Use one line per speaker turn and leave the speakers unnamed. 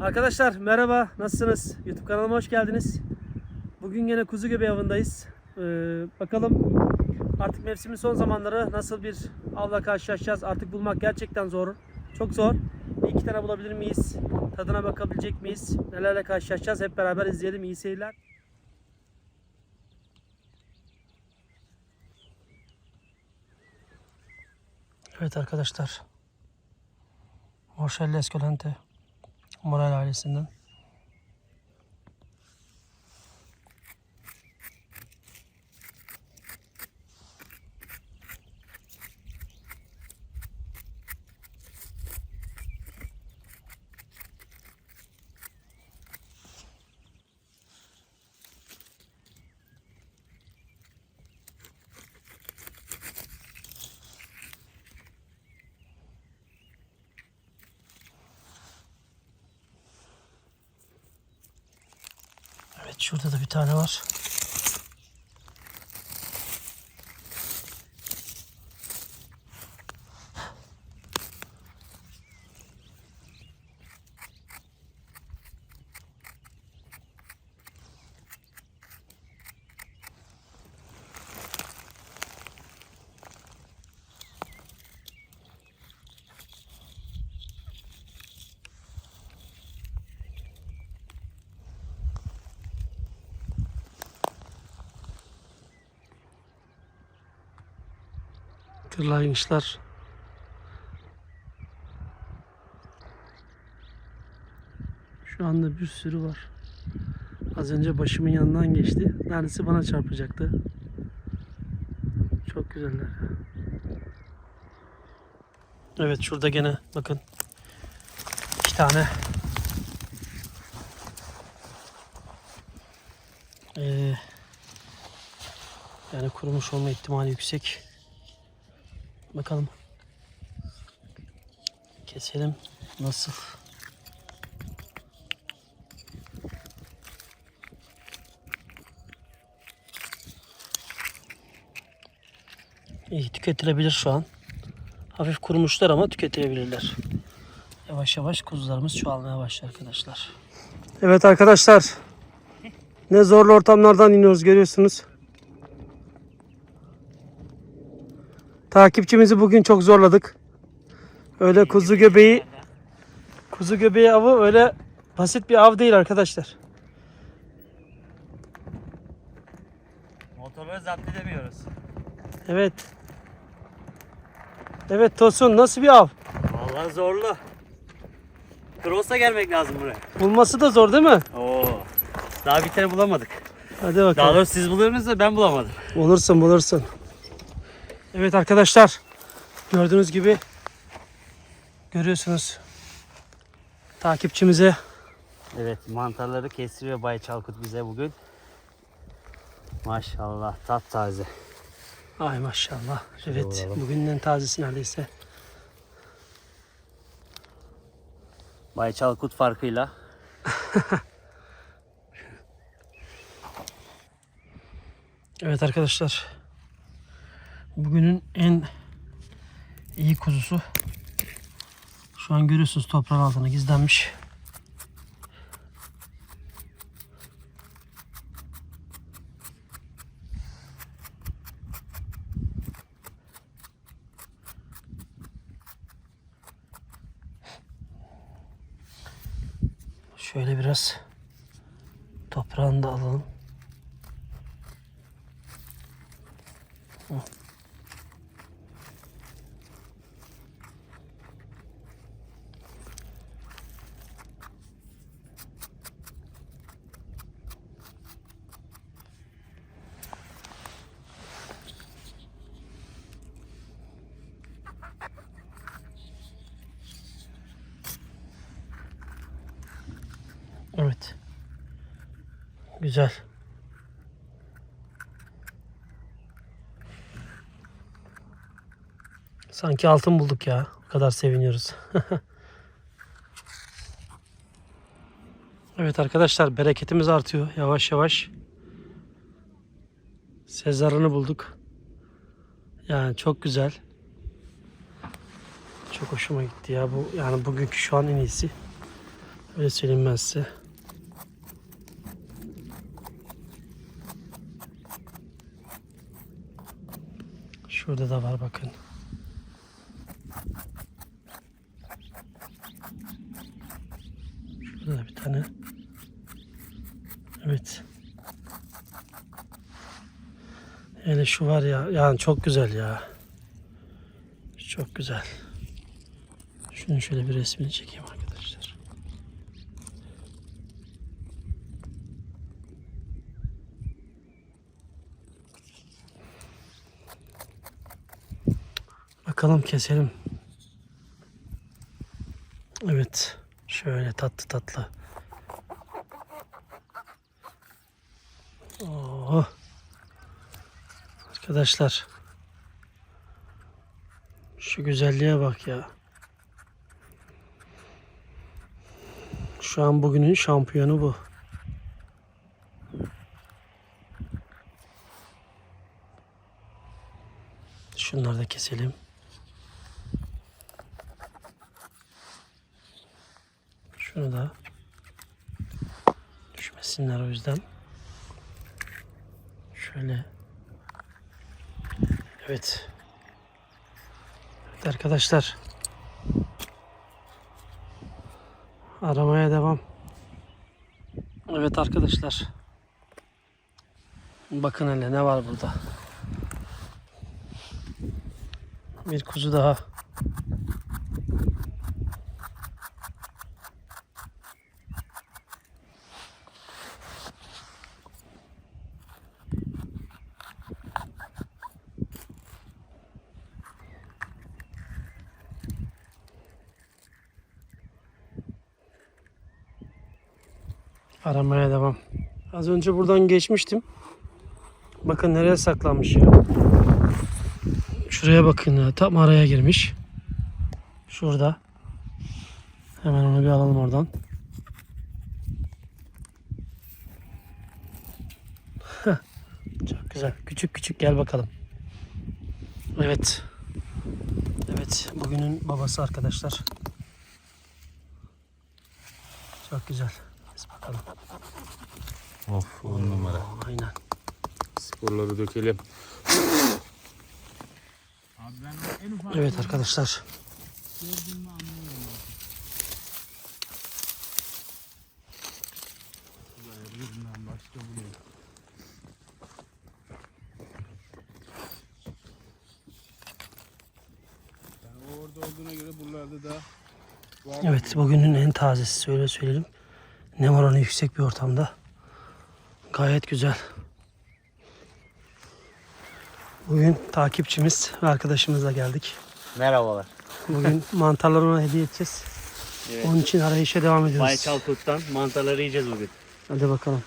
Arkadaşlar merhaba, nasılsınız? YouTube kanalıma hoş geldiniz. Bugün yine kuzu göbeği avındayız. Ee, bakalım artık mevsimin son zamanları nasıl bir avla karşılaşacağız. Artık bulmak gerçekten zor. Çok zor. Bir iki tane bulabilir miyiz? Tadına bakabilecek miyiz? Nelerle karşılaşacağız? Hep beraber izleyelim. İyi seyirler. Evet arkadaşlar. Morşelle Escolante. Moral ailesinden. Evet şurada da bir tane var. Kırlangıçlar. Şu anda bir sürü var. Az önce başımın yanından geçti. Neredeyse bana çarpacaktı. Çok güzeller. Evet şurada gene bakın. iki tane. Ee, yani kurumuş olma ihtimali yüksek. Bakalım. Keselim. Nasıl? İyi tüketilebilir şu an. Hafif kurumuşlar ama tüketilebilirler. Yavaş yavaş kuzularımız çoğalmaya başlar arkadaşlar. Evet arkadaşlar. Ne zorlu ortamlardan iniyoruz görüyorsunuz. Takipçimizi bugün çok zorladık. Öyle kuzu göbeği kuzu göbeği avı öyle basit bir av değil arkadaşlar.
Motorları zapt edemiyoruz.
Evet. Evet Tosun nasıl bir av?
Vallahi zorlu. Cross'a gelmek lazım buraya.
Bulması da zor değil mi?
Oo. Daha bir tane bulamadık.
Hadi
Daha
bakalım.
doğrusu siz buluyorsunuz da ben bulamadım.
Bulursun bulursun. Evet arkadaşlar. Gördüğünüz gibi görüyorsunuz. Takipçimize
Evet mantarları kestiriyor Bay Çalkut bize bugün. Maşallah taptaze.
ay maşallah. Evet
vuralım.
bugünün en tazesi neredeyse.
Bay Çalkut farkıyla.
Evet arkadaşlar. Bugünün en iyi kuzusu. Şu an görüyorsunuz toprağın altına gizlenmiş. Şöyle biraz toprağını da alalım. Evet. Güzel. Sanki altın bulduk ya. O kadar seviniyoruz. evet arkadaşlar bereketimiz artıyor yavaş yavaş. Sezarını bulduk. Yani çok güzel. Çok hoşuma gitti ya bu yani bugünkü şu an en iyisi. Öyle söyleyeyim ben size. Şurada da var bakın. Şurada da bir tane. Evet. Hele şu var ya, yani çok güzel ya. Çok güzel. Şunun şöyle bir resmini çekeyim arkadaşlar. Bakalım keselim. Evet. Şöyle tatlı tatlı. Oo. Arkadaşlar. Şu güzelliğe bak ya. Şu an bugünün şampiyonu bu. Şunları da keselim. Şunu da düşmesinler o yüzden. Şöyle. Evet. Evet arkadaşlar. Aramaya devam. Evet arkadaşlar. Bakın hele ne var burada. Bir kuzu daha. Aramaya devam. Az önce buradan geçmiştim. Bakın nereye saklanmış ya. Şuraya bakın ya. Tam araya girmiş. Şurada. Hemen onu bir alalım oradan. Çok güzel. Küçük küçük gel bakalım. Evet. Evet. Bugünün babası arkadaşlar. Çok güzel. Bakalım.
Of on numara.
Aynen.
Sporları dökelim.
Evet arkadaşlar.
Orada olduğuna göre buralarda da
Evet bugünün en tazesi öyle söyleyelim. Nem oranı yüksek bir ortamda. Gayet güzel. Bugün takipçimiz ve arkadaşımızla geldik.
Merhabalar.
Bugün mantarları ona hediye edeceğiz.
Evet.
Onun için arayışa devam ediyoruz.
Bay Çalkut'tan mantarları yiyeceğiz bugün.
Hadi bakalım.